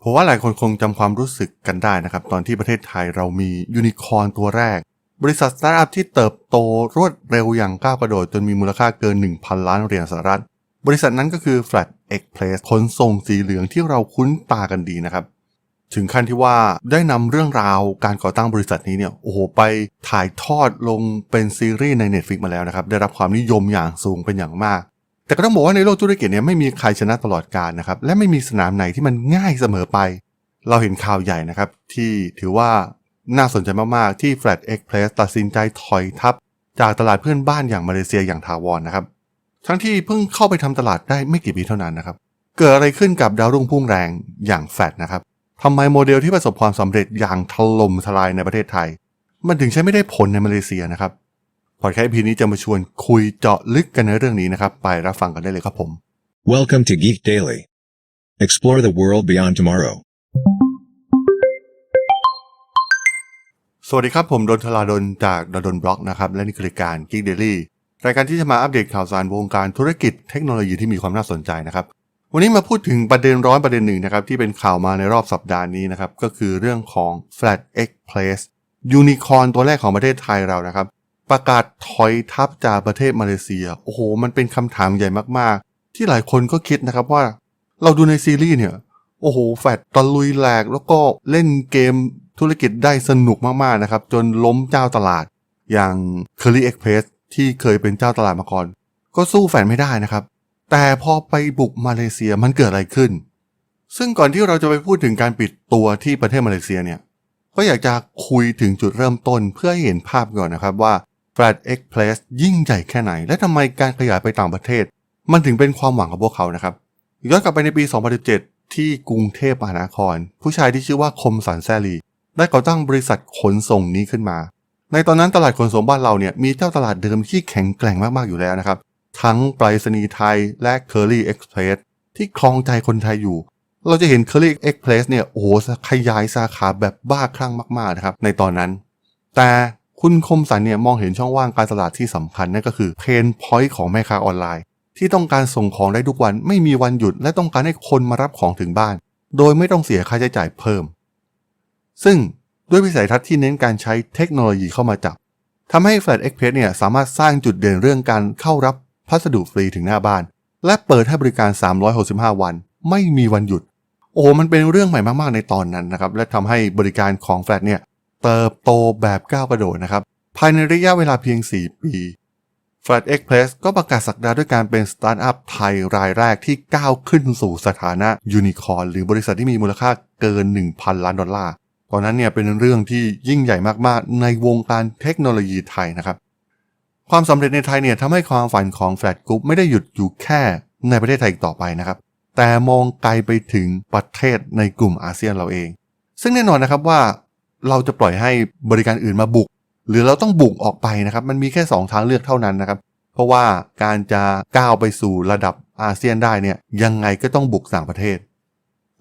เพราะว่าหลายคนคงจำความรู้สึกกันได้นะครับ ตอนที่ประเทศไทยเรามียูนิคอร์นตัวแรก บริษัทสตาร์ทอัพที่เติบโตรวดเร็วอย่างก้าวกระโดดจนมีมูลค่าเกิน 1,000 ล้านเหรียญสหรัฐ บริษัทนั้นก็คือ Flat Express ขนส่งสีเหลืองที่เราคุ้นตากันดีนะครับ ถึงขั้นที่ว่าได้นำเรื่องราวการก่อตั้งบริษัทนี้เนี่ยโอ้โหไปถ่ายทอดลงเป็นซีรีส์ใน Netflix มาแล้วนะครับได้รับความนิยมอย่างสูงเป็นอย่างมาก แต่ก็ต้องบอกว่าในโลกธุรกิจเนี่ยไม่มีใครชนะตลอดกาลนะครับ และไม่มีสนามไหนที่มันง่ายเสมอไป เราเห็นข่าวใหญ่นะครับ ที่ถือว่าน่าสนใจมาก ๆ ที่ Flat Express ตัดสินใจถอยทับ จากตลาดเพื่อนบ้านอย่างมาเลเซียอย่างถาวรนนะครับ ทั้งที่เพิ่งเข้าไปทำตลาดได้ไม่กี่ปีเท่านั้นนะครับ เกิดอะไรขึ้นกับดาวรุ่งพุ่งแรงอย่างแฟดนะครับทำไมโมเดลที่ประสบความสำเร็จอย่างถล่มทลายในประเทศไทย มันถึงใช้ไม่ได้ผลในมาเลเซียนะครับ พอดแคสต์พีนี้จะมาชวนคุยเจาะลึกกันในเรื่องนี้นะครับ ไปรับฟังกันได้เลยครับผม Welcome to Geek Daily. Explore the world beyond tomorrow. สวัสดีครับผมดนทลาดนจากดนบล็อกนะครับและนี่คือรายการ Geek Daily รายการที่จะมาอัปเดตข่าวสารวงการธุรกิจเทคโนโลยีที่มีความน่าสนใจนะครับ วันนี้มาพูดถึงประเด็นร้อนประเด็นหนึ่งนะครับที่เป็นข่าวมาในรอบสัปดาห์นี้นะครับก็คือเรื่องของ Flat Express ยูนิคอร์นตัวแรกของประเทศไทยเรานะครับ ประกาศถอยทับจากประเทศมาเลเซีย โอ้โห มันเป็นคำถามใหญ่มากๆ ที่หลายคนก็คิดนะครับว่า เราดูในซีรีส์เนี่ย โอ้โห แฟดตะลุยแหลกแล้วก็เล่นเกมธุรกิจได้สนุกมากๆนะครับ จนล้มเจ้าตลาด อย่าง Curly Express ที่เคยเป็นเจ้าตลาดมาก่อน ก็สู้แฟนไม่ได้นะครับ แต่พอไปบุกมาเลเซียมันเกิดอะไรขึ้น ซึ่งก่อนที่เราจะไปพูดถึงการปิดตัวที่ประเทศมาเลเซียเนี่ยก็อยากจะคุยถึงจุดเริ่มต้นเพื่อให้เห็นภาพก่อนนะครับว่า Flat Express ยิ่งใหญ่แค่ไหน และทำไมการขยายไปต่างประเทศ มันถึงเป็นความหวังของพวกเขานะครับย้อนกลับไปในปี 2017 ที่กรุงเทพมหานคร ผู้ชายที่ชื่อว่าคมสันแซลี ได้ก่อตั้งบริษัทขนส่งนี้ขึ้นมา ในตอนนั้นตลาดขนส่งบ้านเราเนี่ยมีเจ้าตลาดเดิมที่แข็งแกร่งมากๆอยู่แล้วนะครับ ทั้งไปรษณีย์ไทยและ Curly Express ที่ครองใจคนไทยอยู่ เราจะเห็น Curly Express เนี่ยโอ้โหขยายสาขาแบบบ้าคลั่งมากๆนะครับในตอนนั้น แต่ คุณคมสันเนี่ยมองเห็นช่องว่างการตลาดที่สำคัญนั่นก็คือเพนพอยต์ของแม่ค้าออนไลน์ ที่ต้องการส่งของได้ทุกวันไม่มีวันหยุด และต้องการให้คนมารับของถึงบ้าน โดยไม่ต้องเสียค่าใช้จ่ายเพิ่ม ซึ่งด้วยวิสัยทัศน์ที่เน้นการใช้เทคโนโลยีเข้ามาจับทำให้ Flat Express เนี่ยสามารถสร้างจุดเด่นเรื่องการเข้ารับพัสดุฟรีถึงหน้าบ้าน และเปิดให้บริการ 365 วัน ไม่มีวันหยุด โอ้มันเป็นเรื่องใหม่มากๆในตอนนั้นนะครับและทำให้บริการของ Flat เนี่ย เติบโตแบบก้าวกระโดดนะครับ ภายในระยะเวลาเพียง 4 ปี Flat Express ก็ประกาศสักดาด้วยการเป็นสตาร์ทอัพไทยรายแรกที่ก้าวขึ้นสู่สถานะยูนิคอร์นหรือบริษัทที่มีมูลค่าเกิน 1,000 ล้านดอลลาร์ตอนนั้นเนี่ยเป็นเรื่องที่ยิ่งใหญ่มากๆ ในวงการเทคโนโลยีไทยนะครับ ความสำเร็จในไทยเนี่ยทำให้ความฝันของ Flat Group ไม่ได้หยุดอยู่แค่ในประเทศไทยต่อไปนะครับ แต่มองไกลไปถึงประเทศในกลุ่มอาเซียนเราเอง ซึ่งแน่นอนนะครับว่า เราจะปล่อยให้บริการอื่นมาบุก หรือเราต้องบุกออกไปนะครับ มันมีแค่ 2 ทางเลือกเท่านั้นนะครับ เพราะว่าการจะก้าวไปสู่ระดับอาเซียนได้เนี่ยยังไงก็ต้องบุกต่างประเทศ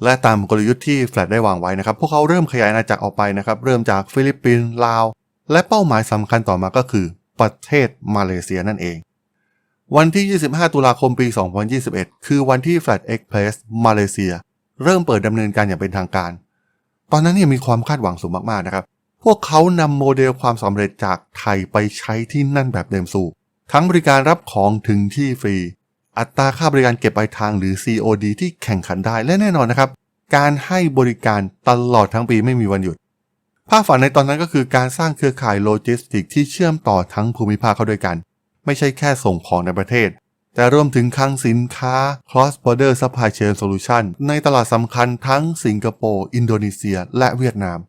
และตามกลยุทธ์ที่แฟลตได้วางไว้นะครับ พวกเขาเริ่มขยายอาณาจักรออกไปนะครับ เริ่มจากฟิลิปปินส์ลาว และเป้าหมายสำคัญต่อมาก็คือ ประเทศมาเลเซียนั่นเองวันที่ 25 ตุลาคม ปี 2021 คือวันที่ Flat Express มาเลเซีย เริ่มเปิดดำเนินการอย่างเป็นทางการ ตอนนั้นเนี่ยมีความคาดหวังสูงมากๆนะครับ พวกเขานำโมเดลความสำเร็จจากไทยไปใช้ที่นั่นแบบเดิมสูบทั้งบริการรับของถึงที่ฟรี อัตราค่าบริการเก็บปลายทางหรือ COD ที่แข่งขันได้และแน่นอนนะครับ การให้บริการตลอดทั้งปีไม่มีวันหยุด ภาพฝันในตอนนั้นก็คือการสร้างเครือข่ายโลจิสติกที่เชื่อมต่อทั้งภูมิภาคเข้าด้วยกัน ไม่ใช่แค่ส่งของในประเทศ แต่รวมถึงคลังสินค้า cross border supply chain solution ในตลาดสำคัญทั้งสิงคโปร์ อินโดนีเซีย และเวียดนาม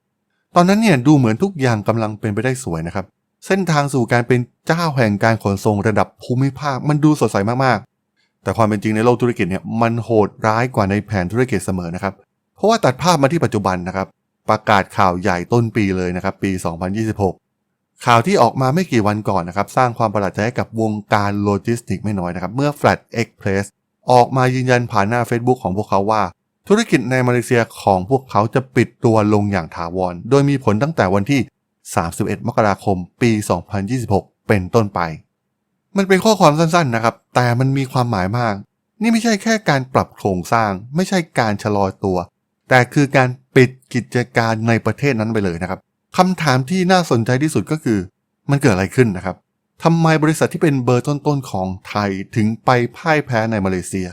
ตอนนั้นเนี่ยดูเหมือนทุกอย่างกำลังเป็นไปได้สวยนะครับ เส้นทางสู่การเป็นเจ้าแห่งการขนส่งระดับภูมิภาคมันดูสดใสมากๆ แต่ความเป็นจริงในโลกธุรกิจเนี่ยมันโหดร้ายกว่าในแผนธุรกิจเสมอนะครับ เพราะว่าตัดภาพมาที่ปัจจุบันนะครับ ประกาศข่าวใหญ่ต้นปีเลยนะครับปี 2026 ข่าวที่ออกมาไม่กี่วันก่อนนะครับ สร้างความประหลาดใจให้กับวงการโลจิสติกไม่น้อยนะครับ เมื่อ Flat Express ออกมายืนยันผ่านหน้า Facebook ของพวกเขาว่า ธุรกิจในมาเลเซียของพวกเขาจะปิดตัวลงอย่างถาวร โดยมีผลตั้งแต่วันที่ 31 มกราคม ปี 2026 เป็นต้นไป มันเป็นข้อความสั้นๆนะครับ แต่มันมีความหมายมาก นี่ไม่ใช่แค่การปรับโครงสร้าง ไม่ใช่การชะลอตัว แต่คือการปิดกิจการในประเทศนั้นไปเลยนะครับ คำถามที่น่าสนใจที่สุดก็คือ มันเกิดอะไรขึ้นนะครับทำไมบริษัทที่เป็นเบอร์ต้นๆของไทยถึงไปพ่ายแพ้ในมาเลเซีย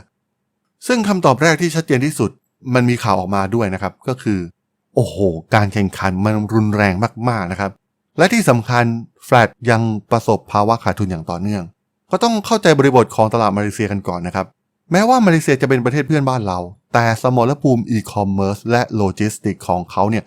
ซึ่งคำตอบแรกที่ชัดเจนที่สุดมันมีข่าวออกมาด้วยนะครับ ก็คือ โอ้โห การแข่งขันมันรุนแรงมากๆนะครับ และที่สำคัญแฟลตยังประสบภาวะขาดทุนอย่างต่อเนื่อง ก็ต้องเข้าใจบริบทของตลาดมาเลเซียกันก่อนนะครับ แม้ว่ามาเลเซียจะเป็นประเทศเพื่อนบ้านเรา แต่สมรภูมิอีคอมเมิร์ซและโลจิสติกของเขาเนี่ย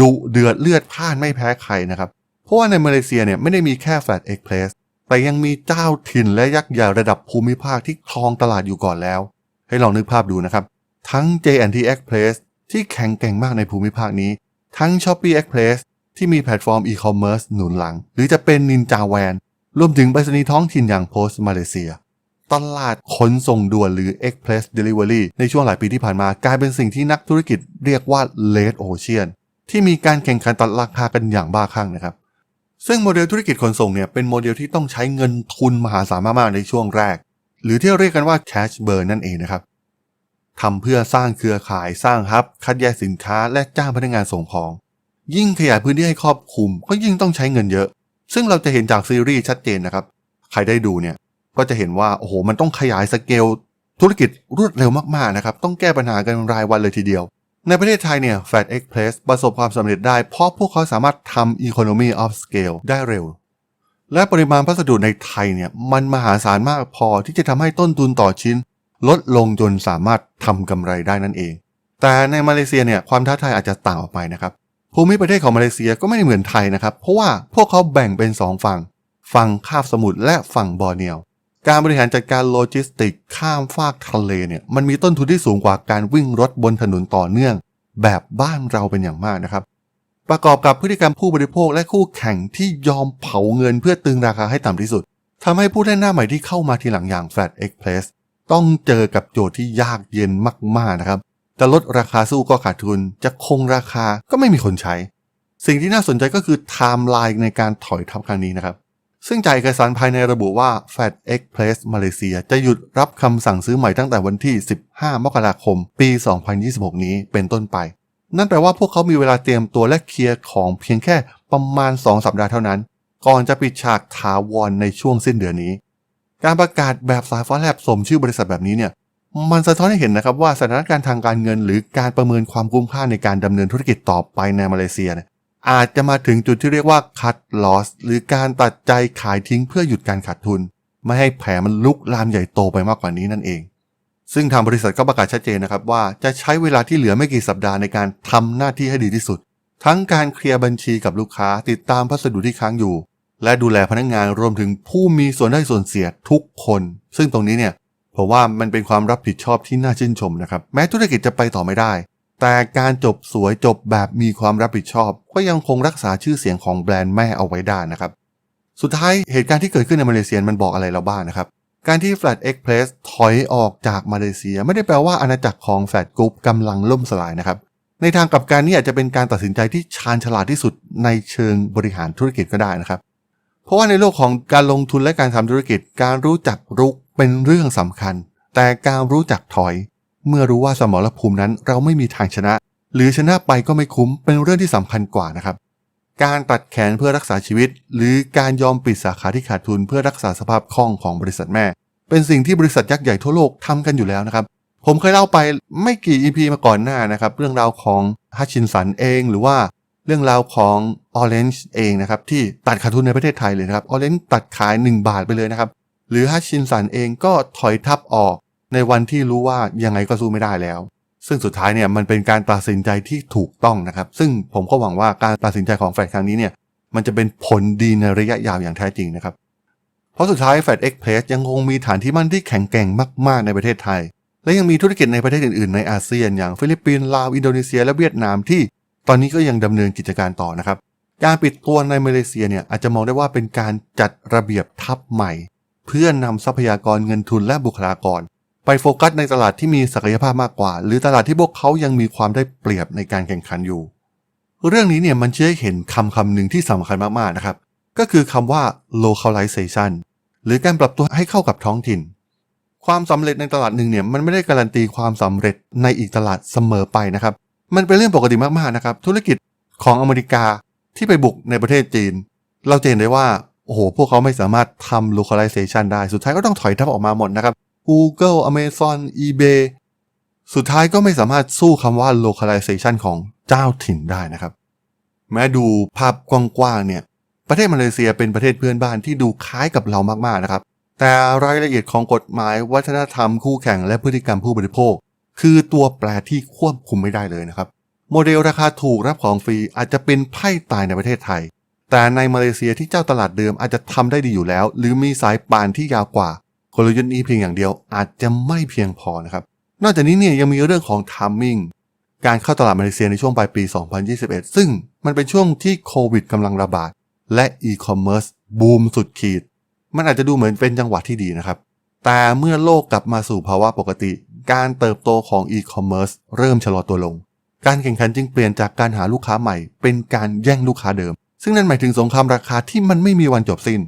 ดุเดือดเลือดพล่านไม่แพ้ใครนะครับ เพราะว่าในมาเลเซียเนี่ยไม่ได้มีแค่แฟลตเอ็กเพลสแต่ยังมีเจ้าถิ่นและยักษ์ใหญ่ระดับภูมิภาคที่ครองตลาดอยู่ก่อนแล้ว ให้ลองนึกภาพดูนะครับ ทั้ง J&T Express ที่แข็งแกร่งมากในภูมิภาคนี้ ทั้ง Shopee Express ที่มีแพลตฟอร์มอีคอมเมิร์ซหนุนหลัง หรือจะเป็น Ninja Van รวมถึงไปรษณีย์ท้องถิ่นอย่าง Post Malaysia ตลาดขนส่งด่วนหรือ Express Delivery ในช่วงหลายปีที่ผ่านมากลายเป็นสิ่งที่นักธุรกิจเรียกว่า Red Ocean ที่มีการแข่งขันตัดราคากันอย่างบ้าคลั่งนะครับ ซึ่งโมเดลธุรกิจขนส่งเนี่ยเป็นโมเดลที่ต้องใช้เงินทุนมหาศาลมากๆในช่วงแรก หรือที่เรียกกันว่า cash burn นั่นเองนะครับทำเพื่อสร้างเครือข่ายสร้างฮับ คัดแยกสินค้าและจ้างพนักงานส่งของ ยิ่งขยายพื้นที่ให้ครอบคลุม ก็ยิ่งต้องใช้เงินเยอะ ซึ่งเราจะเห็นจากซีรีส์ชัดเจนนะครับ ใครได้ดูเนี่ยก็จะเห็นว่าโอ้โหมันต้องขยายสเกลธุรกิจรวดเร็วมากๆนะครับ ต้องแก้ปัญหากันรายวันเลยทีเดียว ในประเทศไทยเนี่ย Fat Express ประสบความสำเร็จได้เพราะพวกเขาสามารถทำ Economy of Scale ได้เร็ว และปริมาณพัสดุในไทยเนี่ยมันมหาศาลมากพอที่จะทำให้ต้นทุนต่อชิ้น ลดลงจนสามารถทำกำไรได้นั่นเอง แต่ในมาเลเซียเนี่ยความท้าทายอาจจะต่างออกไปนะครับภูมิประเทศของมาเลเซียก็ไม่ได้เหมือนไทยนะครับ เพราะว่าพวกเขาแบ่งเป็น 2 ฝั่ง ฝั่งคาบสมุทรและฝั่งบอร์เนียว การบริหารจัดการโลจิสติกข้ามฟากทะเลเนี่ยมันมีต้นทุนที่สูงกว่าการวิ่งรถบนถนนต่อเนื่อง แบบบ้านเราเป็นอย่างมากนะครับ ประกอบกับพฤติกรรมผู้บริโภคและคู่แข่งที่ยอมเผาเงินเพื่อตึงราคาให้ต่ำที่สุดทำให้ผู้เล่นหน้าใหม่ที่เข้ามาทีหลังอย่าง Flat Express ต้องเจอกับโจทย์ที่ยากเย็นมากๆนะครับจะลดราคาสู้ก็ขาดทุน จะคงราคาก็ไม่มีคนใช้ สิ่งที่น่าสนใจก็คือไทม์ไลน์ในการถอยทับครั้งนี้นะครับ ซึ่งจากเอกสารภายในระบุว่า Fat Express มาเลเซียจะหยุดรับคำสั่งซื้อใหม่ตั้งแต่วันที่ 15 มกราคม ปี 2026 นี้เป็นต้นไป นั่นแปลว่าพวกเขามีเวลาเตรียมตัวและเคลียร์ของเพียงแค่ประมาณ 2 สัปดาห์เท่านั้น ก่อนจะปิดฉากถาวรในช่วงสิ้นเดือนนี้ การประกาศแบบสายฟ้าแลบสมชื่อบริษัทแบบนี้เนี่ย มันสะท้อนให้เห็นนะครับว่าสถานการณ์ทางการเงิน หรือการประเมินความคุ้มค่าในการดำเนินธุรกิจต่อไปในมาเลเซียเนี่ย อาจจะมาถึงจุดที่เรียกว่า cut loss หรือการตัดใจขายทิ้งเพื่อหยุดการขาดทุน ไม่ให้แผลมันลุกลามใหญ่โตไปมากกว่านี้นั่นเอง ซึ่งทางบริษัทก็ประกาศชัดเจนนะครับว่าจะใช้เวลาที่เหลือไม่กี่สัปดาห์ในการทำหน้าที่ให้ดีที่สุด ทั้งการเคลียร์บัญชีกับลูกค้าติดตามพัสดุที่ค้างอยู่ และดูแลพนักงานรวมถึงผู้มีส่วนได้ส่วนเสียทุกคน ซึ่งตรงนี้เนี่ยผมว่ามันเป็นความรับผิดชอบที่น่าชื่นชมนะครับ แม้ธุรกิจจะไปต่อไม่ได้ แต่การจบสวยจบแบบมีความรับผิดชอบ ก็ยังคงรักษาชื่อเสียงของแบรนด์แม่เอาไว้ได้นะครับ สุดท้ายเหตุการณ์ที่เกิดขึ้นในมาเลเซียมันบอกอะไรเราบ้างนะครับ การที่ Flat Express ถอยออกจากมาเลเซีย ไม่ได้แปลว่าอาณาจักรของ Flat Group กำลังล่มสลายนะครับ ในทางกลับการนี้อาจจะเป็นการตัดสินใจที่ชาญฉลาดที่สุดในเชิงบริหารธุรกิจก็ได้นะครับ เพราะว่าในโลกของการลงทุนและการทำธุรกิจ การรู้จักรุกเป็นเรื่องสำคัญ แต่การรู้จักถอย เมื่อรู้ว่าสมรภูมินั้นเราไม่มีทางชนะ หรือชนะไปก็ไม่คุ้มเป็นเรื่องที่สำคัญกว่านะครับ การตัดแขนเพื่อรักษาชีวิต หรือการยอมปิดสาขาที่ขาดทุนเพื่อรักษาสภาพคล่องของบริษัทแม่ เป็นสิ่งที่บริษัทยักษ์ใหญ่ทั่วโลกทำกันอยู่แล้วนะครับ ผมเคยเล่าไปไม่กี่ EP มาก่อนหน้านะครับเรื่องราวของฮัชชินสันเองหรือว่าเรื่องราวของ Orange เองนะครับที่ตัดขาดทุนในประเทศไทยเลยนะครับ Orange ตัดขาย 1 บาทไปเลยนะครับ หรือฮัชชินสันเองก็ถอยทับออก ในวันที่รู้ว่ายังไงก็สู้ไม่ได้แล้ว ซึ่งสุดท้ายเนี่ยมันเป็นการตัดสินใจที่ถูกต้องนะครับ ซึ่งผมก็หวังว่าการตัดสินใจของแฟดครั้งนี้เนี่ยมันจะเป็นผลดีในระยะยาวอย่างแท้จริงนะครับ เพราะสุดท้ายแฟดเอ็กเพรสยังคงมีฐานที่มั่นที่แข็งแกร่งมาก ๆ ในประเทศไทย และยังมีธุรกิจในประเทศอื่น ๆ ในอาเซียน อย่างฟิลิปปินส์ลาว อินโดนีเซีย และเวียดนามที่ ตอนนี้ก็ยังดำเนินกิจการต่อนะครับ การปิดตัวในมาเลเซียเนี่ยอาจจะมองได้ว่าเป็นการจัดระเบียบทัพใหม่ เพื่อนำทรัพยากรเงินทุนและบุคลากร ไปโฟกัสในตลาดที่มีศักยภาพมากกว่า หรือตลาดที่พวกเขายังมีความได้เปรียบในการแข่งขันอยู่ เรื่องนี้เนี่ยมันชี้ให้เห็นคำคำหนึ่งที่สำคัญมากๆนะครับ ก็คือคำว่า localization หรือการปรับตัวให้เข้ากับท้องถิ่น ความสำเร็จในตลาดหนึ่งเนี่ยมันไม่ได้การันตีความสำเร็จในอีกตลาดเสมอไปนะครับ มันเป็นเรื่องปกติมากๆนะครับ ธุรกิจของอเมริกาที่ไปบุกในประเทศจีน เราจะเห็นได้ว่าโอ้โหพวกเขาไม่สามารถทำ localization ได้สุดท้ายก็ต้องถอยทัพออกมาหมดนะครับ Google Amazon eBay สุดท้ายก็ไม่สามารถสู้คำว่า localization ของเจ้าถิ่นได้นะครับ แม้ดูภาพกว้างๆเนี่ย ประเทศมาเลเซียเป็นประเทศเพื่อนบ้านที่ดูคล้ายกับเรามากๆนะครับ แต่รายละเอียดของกฎหมายวัฒนธรรมคู่แข่งและพฤติกรรมผู้บริโภค คือตัวแปรที่ควบคุมไม่ได้เลยนะครับ โมเดลราคาถูกรับของฟรีอาจจะเป็นไพ่ตายในประเทศไทย แต่ในมาเลเซียที่เจ้าตลาดเดิมอาจจะทำได้ดีอยู่แล้ว หรือมีสายป่านที่ยาวกว่า กลยุทธ์นี้เพียงอย่างเดียวอาจจะไม่เพียงพอนะครับ นอกจากนี้เนี่ยยังมีเรื่องของ timing การเข้าตลาดมาเลเซียในช่วงปลายปี 2021 ซึ่งมันเป็นช่วงที่โควิดกำลังระบาด และอีคอมเมิร์ซบูมสุดขีด มันอาจจะดูเหมือนเป็นจังหวะที่ดีนะครับ แต่เมื่อโลกกลับมาสู่ภาวะปกติ การเติบโตของอีคอมเมิร์ซเริ่มชะลอตัวลง การแข่งขันจึงเปลี่ยนจากการหาลูกค้าใหม่ เป็นการแย่งลูกค้าเดิม ซึ่งนั่นหมายถึงสงครามราคาที่มันไม่มีวันจบสิ้น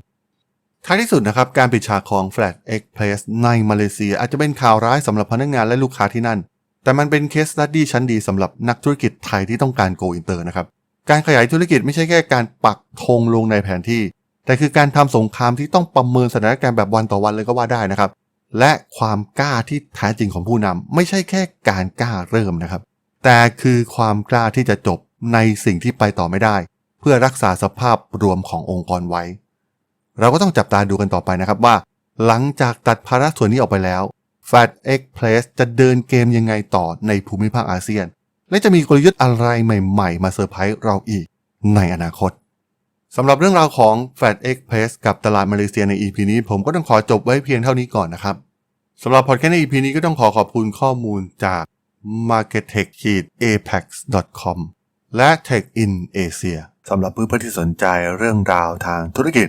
ท้ายที่สุดนะครับ การปิดฉากของ Flat Express ในมาเลเซีย อาจจะเป็นข่าวร้ายสำหรับพนักงานและลูกค้าที่นั่น แต่มันเป็นเคสสตัดดี้ชั้นดีสำหรับนักธุรกิจไทยที่ต้องการ go inter นะครับ การขยายธุรกิจไม่ใช่แค่การปักธงลงในแผนที่ แต่คือการทำสงครามที่ต้องประเมินสถานการณ์แบบวันต่อวันเลยก็ว่าได้นะครับ และความกล้าที่แท้จริงของผู้นำไม่ใช่แค่การกล้าเริ่มนะครับ แต่คือความกล้าที่จะจบในสิ่งที่ไปต่อไม่ได้ เพื่อรักษาสภาพรวมขององค์กรไว้ เราก็ต้องจับตาดูกันต่อไปนะครับว่า หลังจากตัดภาระส่วนนี้ออกไปแล้ว Fat Express จะเดินเกมยังไงต่อในภูมิภาคอาเซียน และจะมีกลยุทธ์อะไรใหม่ๆ มาเซอร์ไพรส์เราอีกในอนาคตสำหรับเรื่องราวของ Fat Express กับตลาดมาเลเซียใน EP นี้ ผมก็ต้องขอจบไว้เพียงเท่านี้ก่อนนะครับสำหรับพอดแคสต์ใน EP นี้ก็ต้องขอขอบคุณข้อมูลจาก markettech-apex.com และ Tech in Asia สำหรับเพื่อนๆที่สนใจเรื่องราวทางธุรกิจ